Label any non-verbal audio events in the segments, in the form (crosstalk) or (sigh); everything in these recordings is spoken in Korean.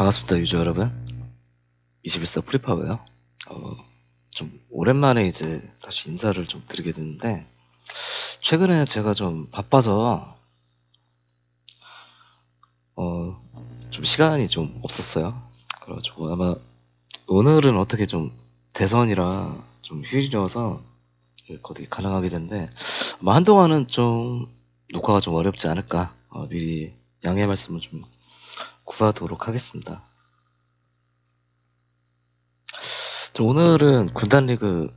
반갑습니다, 유저 여러분. 21세 프리파고요. 어, 좀 오랜만에 이제 다시 인사를 좀 드리게 됐는데 최근에 제가 좀 바빠서 어, 좀 시간이 좀 없었어요. 그래가지고 아마 오늘은 어떻게 좀 대선이라 좀 휴일이어서 거기 가능하게 된데 아마 한동안은 좀 녹화가 좀 어렵지 않을까 어, 미리 양해 말씀을 좀 구하도록 하겠습니다. 자, 오늘은 군단 리그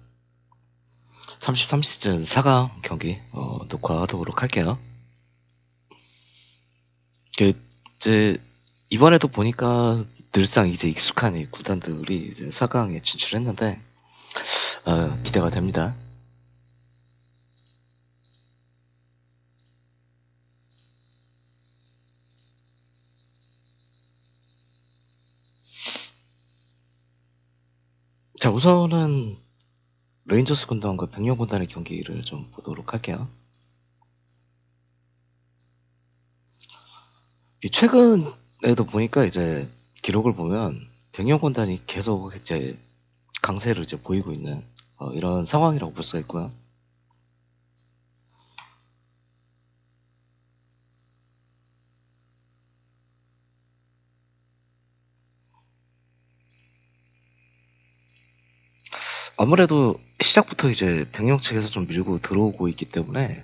33시즌 4강 경기 어, 녹화하도록 할게요. 그, 이제 이번에도 보니까 늘상 이제 익숙한 이 구단들이 이제 4강에 진출했는데 어, 기대가 됩니다. 자, 우선은 레인저스 군단과 백령 군단의 경기를 좀 보도록 할게요. 이 최근에도 보니까 이제 기록을 보면 백령 군단이 계속 이제 강세를 이제 보이고 있는 어, 이런 상황이라고 볼 수가 있고요. 아무래도 시작부터 이제 백령 측에서 좀 밀고 들어오고 있기 때문에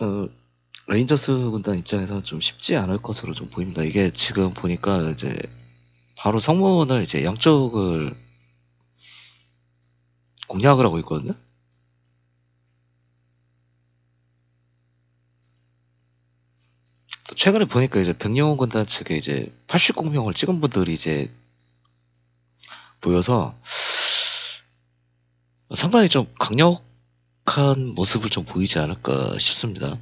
어, 레인저스 군단 입장에서는 좀 쉽지 않을 것으로 좀 보입니다. 이게 지금 보니까 이제 바로 성문을 이제 양쪽을 공략을 하고 있거든요. 최근에 보니까 이제 백령원 군단 측에 이제 80공명을 찍은 분들이 이제 보여서 상당히 좀 강력한 모습을 좀 보이지 않을까 싶습니다.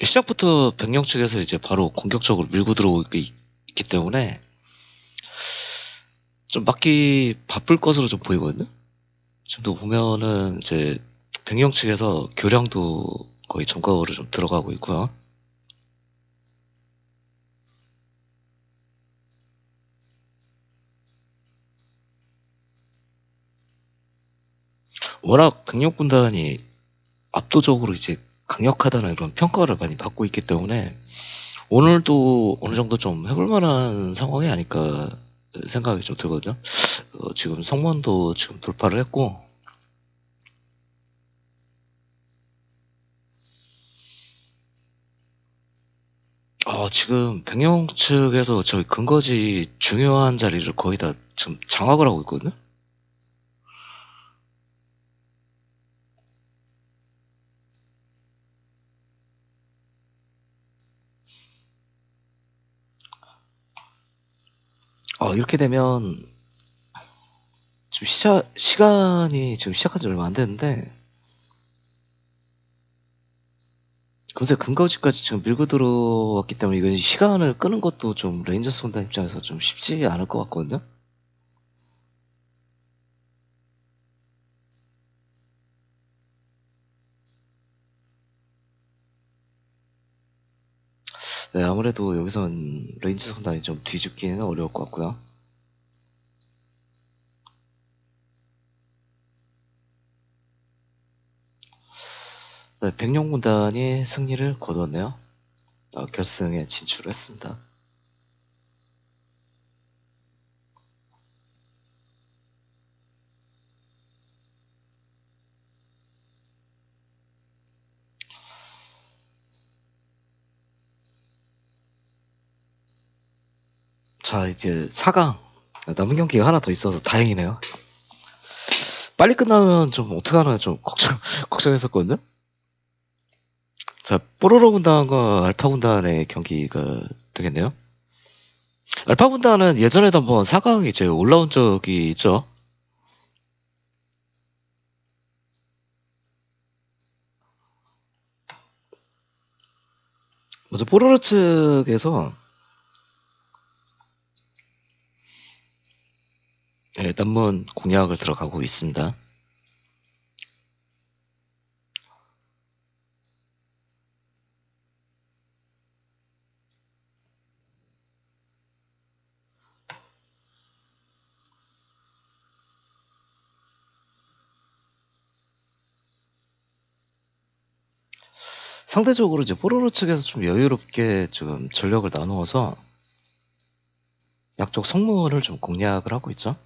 시작부터 백령 측에서 이제 바로 공격적으로 밀고 들어오고 있- 있기 때문에 좀 막기 바쁠 것으로 좀 보이거든요. 지금도 보면은 이제 백령 측에서 교량도 거의 점거를 좀 들어가고 있고요. 워낙 백령 군단이 압도적으로 이제 강력하다는 그런 평가를 많이 받고 있기 때문에 오늘도 어느 정도 좀 해볼 만한 상황이 아닐까 생각이 좀 들거든요. 어, 지금 성문도 지금 돌파를 했고 어, 지금 백령 측에서 저희 근거지 중요한 자리를 거의 다 지금 장악을 하고 있거든요. 어, 이렇게 되면 지금 시작, 시간이 지금 시작한 지 얼마 안 됐는데 금세 근거지까지 지금 밀고 들어왔기 때문에 이건 시간을 끄는 것도 좀 레인저스 군단 입장에서 좀 쉽지 않을 것 같거든요. 네, 아무래도 여기선 레인저스 군단이 좀 뒤집기는 어려울 것 같고요. 네, 백룡 군단이 승리를 거뒀네요. 어, 결승에 진출했습니다. 자, 이제 4강. 남은 경기가 하나 더 있어서 다행이네요. 빨리 끝나면 좀 어떡하나 좀 걱정, (laughs) 걱정했었거든요. 자, 뽀로로 군단과 알파 군단의 경기가 되겠네요. 알파 군단은 예전에도 한번 4강 이제 올라온 적이 있죠. 먼저 뽀로로 측에서 네, 남문 공략을 들어가고 있습니다. 상대적으로 이제 뽀로로 측에서 좀 여유롭게 지금 전력을 나누어서 약쪽 성문을 좀 공략을 하고 있죠.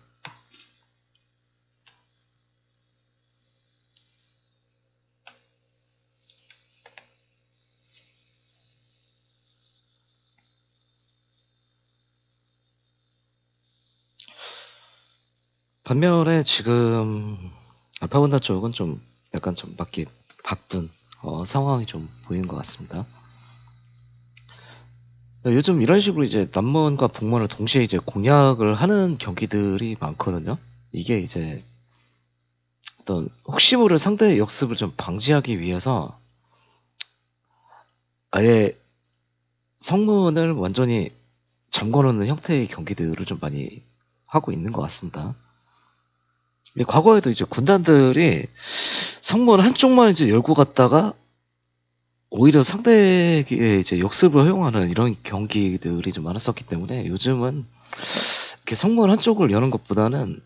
반면에 지금 알파본다 쪽은 좀 약간 좀 맞기 바쁜 어, 상황이 좀 보이는 것 같습니다. 네, 요즘 이런 식으로 이제 남문과 북문을 동시에 이제 공략을 하는 경기들이 많거든요. 이게 이제 어떤 혹시 모를 상대의 역습을 좀 방지하기 위해서 아예 성문을 완전히 잠궈놓는 형태의 경기들을 좀 많이 하고 있는 것 같습니다. 과거에도 이제 군단들이 성문 한쪽만 이제 열고 갔다가 오히려 상대의 이제 역습을 허용하는 이런 경기들이 좀 많았었기 때문에 요즘은 이렇게 성문 한쪽을 여는 것보다는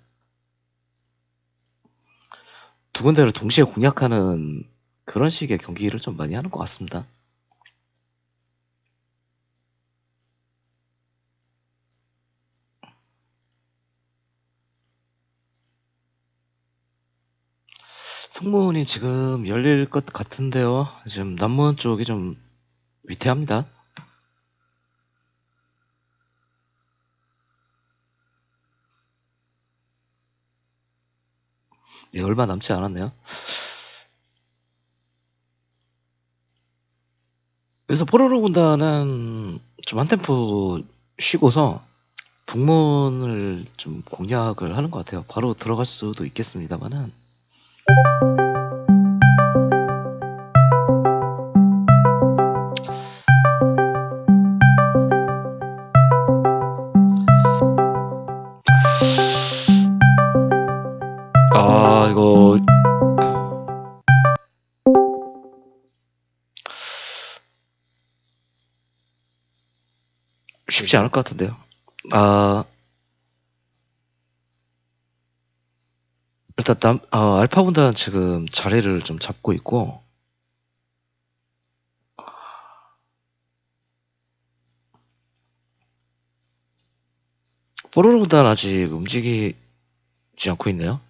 두 군데를 동시에 공략하는 그런 식의 경기를 좀 많이 하는 것 같습니다. 성문이 지금 열릴 것 같은데요. 지금 남문 쪽이 좀 위태합니다. 네, 얼마 남지 않았네요. 그래서 포로로 군단은 좀 한 템포 쉬고서 북문을 좀 공략을 하는 것 같아요. 바로 들어갈 수도 있겠습니다만은. 아, 이거. 쉽지 않을 것 같은데요. 아. 일단 남, 아, 알파 군단 지금 자리를 좀 잡고 있고. 뽀로로 군단 아직 움직이지 않고 있네요.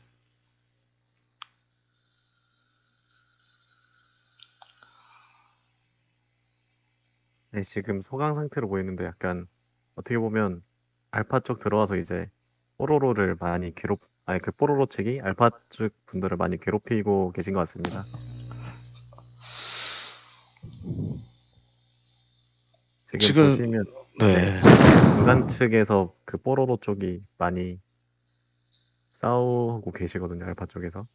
네, 지금 소강 상태로 보이는데 약간 어떻게 보면 알파 쪽 들어와서 이제 뽀로로를 많이 괴롭, 아니 그 뽀로로 측이 알파 쪽 분들을 많이 괴롭히고 계신 것 같습니다. 지금, 지금- 보시면 네. 중간 측에서 그 뽀로로 쪽이 많이 싸우고 계시거든요, 알파 쪽에서.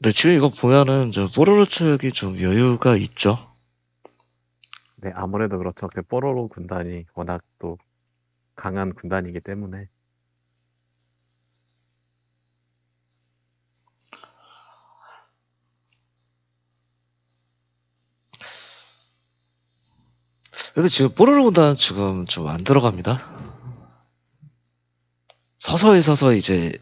네, 지금 이거 보면은 저 뽀로로 측이 좀 여유가 있죠. 네, 아무래도 그렇죠. 그 뽀로로 군단이 워낙 또 강한 군단이기 때문에 근데 지금 뽀로로 군단 지금 좀 안 들어갑니다. 서서히 서서히 이제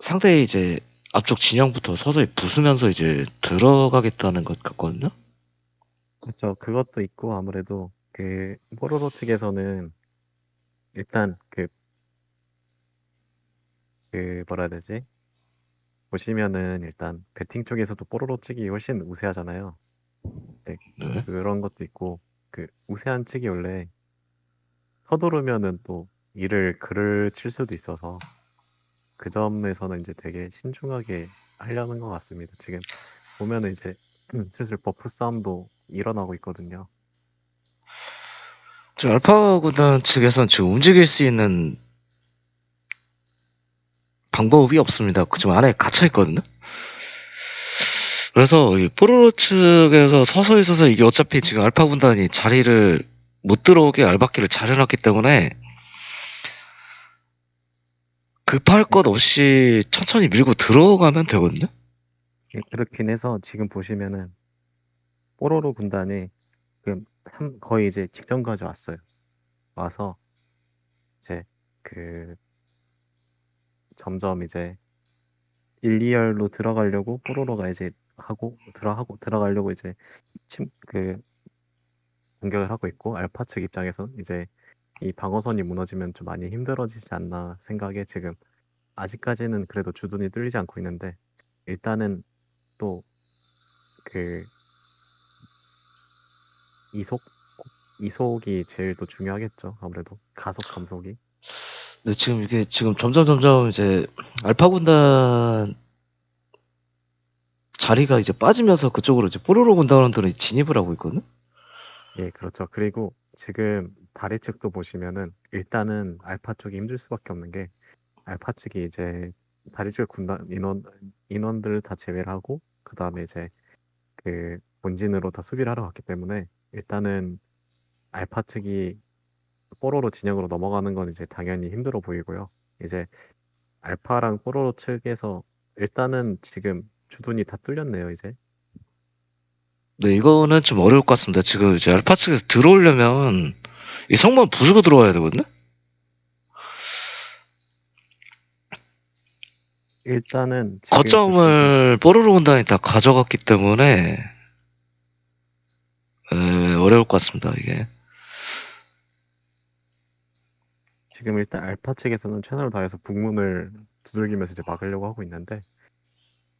상대의 이제 앞쪽 진영부터 서서히 부수면서 이제 들어가겠다는 것 같거든요. 그렇죠. 그것도 있고 아무래도 그 뽀로로 측에서는 일단 그, 그 뭐라 해야 되지? 보시면은 일단 배팅 쪽에서도 뽀로로 측이 훨씬 우세하잖아요. 네. 그런 것도 있고 그 우세한 측이 원래 서두르면은 또 이를 글을 칠 수도 있어서 그 점에서는 이제 되게 신중하게 하려는 것 같습니다. 지금 보면은 이제 슬슬 버프 싸움도 일어나고 있거든요. 지금 알파 군단 측에서는 지금 움직일 수 있는 방법이 없습니다. 지금 안에 갇혀 있거든요. 그래서 이 뽀로로 측에서 서서히 서서히 이게 어차피 지금 알파 군단이 자리를 못 들어오게 알바키를 잘 해놨기 때문에 급할 것 없이 천천히 밀고 들어가면 되거든요. 예, 그렇긴 해서 지금 보시면은 뽀로로 군단이 그 한- 거의 이제 직전까지 왔어요. 와서 이제 그 점점 이제 1, 2열로 들어가려고 뽀로로가 이제 하고 들어하고 들어가려고 이제 침 그 공격을 하고 있고 알파 측 입장에선 이제 이 방어선이 무너지면 좀 많이 힘들어지지 않나 생각에 지금 아직까지는 그래도 주둔이 뚫리지 않고 있는데 일단은 또 그 이속 이속이 제일 또 중요하겠죠. 아무래도 가속 감속이. 근데 지금 이게 지금 점점 점점 이제 알파 군단 자리가 이제 빠지면서 그쪽으로 이제 뽀로로 군단원들이 진입을 하고 있거든. 예, 그렇죠. 그리고 지금 다리 측도 보시면은 일단은 알파 쪽이 힘들 수밖에 없는 게 알파 측이 이제 다리 쪽 군단 인원 인원들을 다 제외를 하고 그 다음에 이제 그 본진으로 다 수비를 하러 갔기 때문에 일단은 알파 측이 뽀로로 진영으로 넘어가는 건 이제 당연히 힘들어 보이고요. 이제 알파랑 뽀로로 측에서 일단은 지금 주둔이 다 뚫렸네요, 이제. 네, 이거는 좀 어려울 것 같습니다. 지금 이제 알파 측에서 들어오려면 이 성문 부수고 들어와야 되거든요. 일단은 지금 거점을 뽀로로 군단이 다 가져갔기 때문에 에, 어려울 것 같습니다. 이게. 지금 일단 알파 측에서는 최선을 다해서 북문을 두들기면서 이제 막으려고 하고 있는데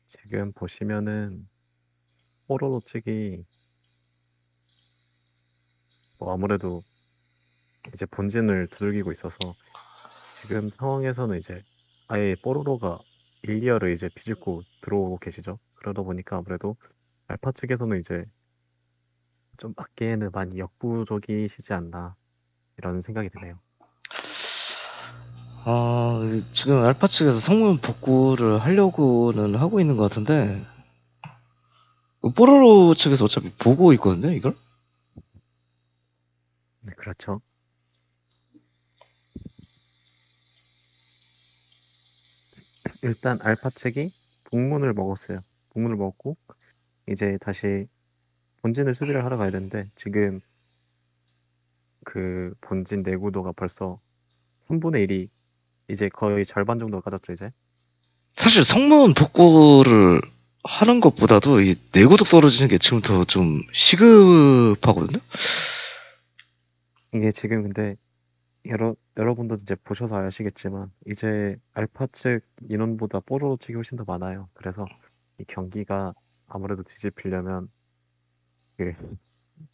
지금 보시면은 뽀로로 측이 뭐 아무래도 이제 본진을 두들기고 있어서 지금 상황에서는 이제 아예 뽀로로가 1, 2열을 이제 비집고 들어오고 계시죠. 그러다 보니까 아무래도 알파 측에서는 이제 좀 막기에는 많이 역부족이시지 않나 이런 생각이 드네요. 아, 지금 알파 측에서 성문 복구를 하려고는 하고 있는 것 같은데 뽀로로 측에서 어차피 보고 있거든요, 이걸? 네, 그렇죠. 일단 알파 측이 북문을 먹었어요. 북문을 먹고 이제 다시 본진을 수비를 하러 가야 되는데 지금 그 본진 내구도가 벌써 3분의 1이 이제 거의 절반 정도가 까졌죠 이제. 사실 성문 복구를 하는 것보다도 이 내구도 떨어지는 게 지금부터 좀 시급하거든요. 이게 지금 근데 여러 여러분도 이제 보셔서 아시겠지만 이제 알파 측 인원보다 뽀로로 측이 훨씬 더 많아요. 그래서 이 경기가 아무래도 뒤집히려면 그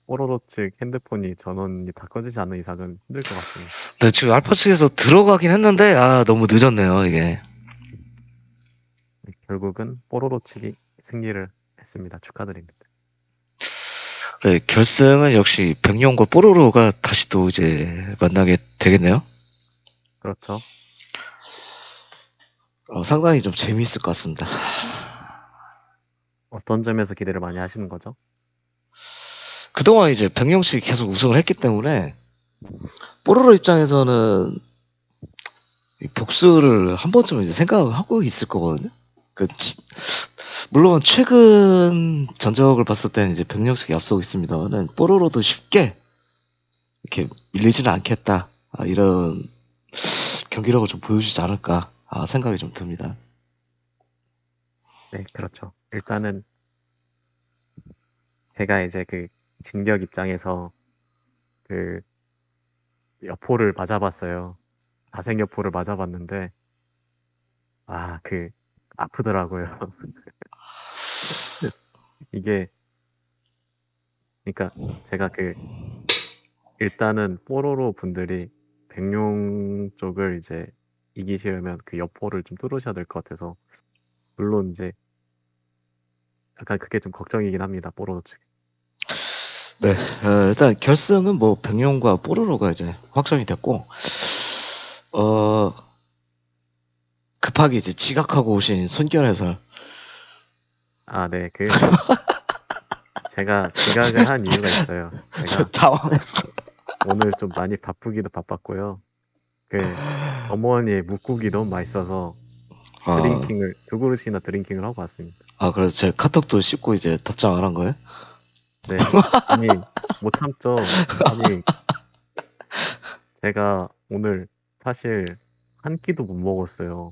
뽀로로 측 핸드폰이 전원이 다 꺼지지 않는 이상은 힘들 것 같습니다. 네, 지금 알파 측에서 들어가긴 했는데 아 너무 늦었네요 이게. 네, 결국은 뽀로로 측이 승리를 했습니다. 축하드립니다. 네, 결승은 역시 백룡과 뽀로로가 다시 또 이제 만나게 되겠네요. 그렇죠. 어, 상당히 좀 재미있을 것 같습니다. 어떤 점에서 기대를 많이 하시는 거죠? 그동안 이제 백룡 측이 계속 우승을 했기 때문에 뽀로로 입장에서는 이 복수를 한 번쯤은 이제 생각을 하고 있을 거거든요. 그 지- 물론 최근 전적을 봤을 때는 이제 측이 앞서고 있습니다만은 뽀로로도 쉽게 이렇게 밀리지는 않겠다 아, 이런 경기력을 좀 보여주지 않을까 아, 생각이 좀 듭니다. 네, 그렇죠. 일단은 제가 이제 그 진격 입장에서 그 여포를 맞아봤어요. 다생 여포를 맞아봤는데 아, 그 아프더라고요. (laughs) 이게 그러니까 제가 그 일단은 뽀로로 분들이 백룡 쪽을 이제 이기시려면 그 여포를 좀 뚫으셔야 될 것 같아서 물론 이제 약간 그게 좀 걱정이긴 합니다. 뽀로로 측. 네, 어, 일단 결승은 뭐 백룡과 뽀로로가 이제 확정이 됐고, 어, 급하게 이제 지각하고 오신 해설. 아, 네. 그 제가 지각을 한 이유가 있어요. (laughs) 저 제가 당황했어. 오늘 좀 많이 바쁘기도 바빴고요. 그 어머니의 묵국이 너무 맛있어서 아, 드링킹을 두 그릇이나 드링킹을 하고 왔습니다. 아, 그래서 제 카톡도 씹고 이제 답장 안 한 거예요? 네. 아니 못 참죠. 아니 제가 오늘 사실 한 끼도 못 먹었어요.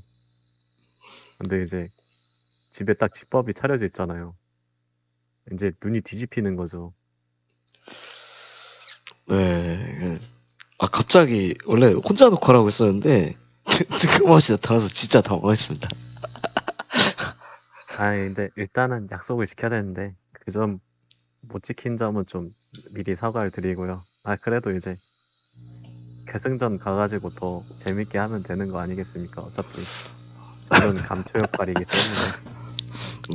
근데 이제 집에 딱 집밥이 차려져 있잖아요. 이제 눈이 뒤집히는 거죠. 네. 그, 아 갑자기 원래 혼자 녹화라고 했었는데 (laughs) 뜬금없이 나타나서 진짜 당황했습니다. (laughs) 아이 근데 일단은 약속을 지켜야 되는데 그 점 못 지킨 점은 좀 미리 사과를 드리고요. 아 그래도 이제 결승전 가 가지고 더 재밌게 하면 되는 거 아니겠습니까? 어차피 저는 감초 역할이기 때문에.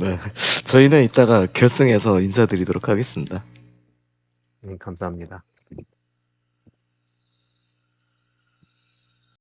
(laughs) 네. 저희는 이따가 결승에서 인사드리도록 하겠습니다. 음 감사합니다.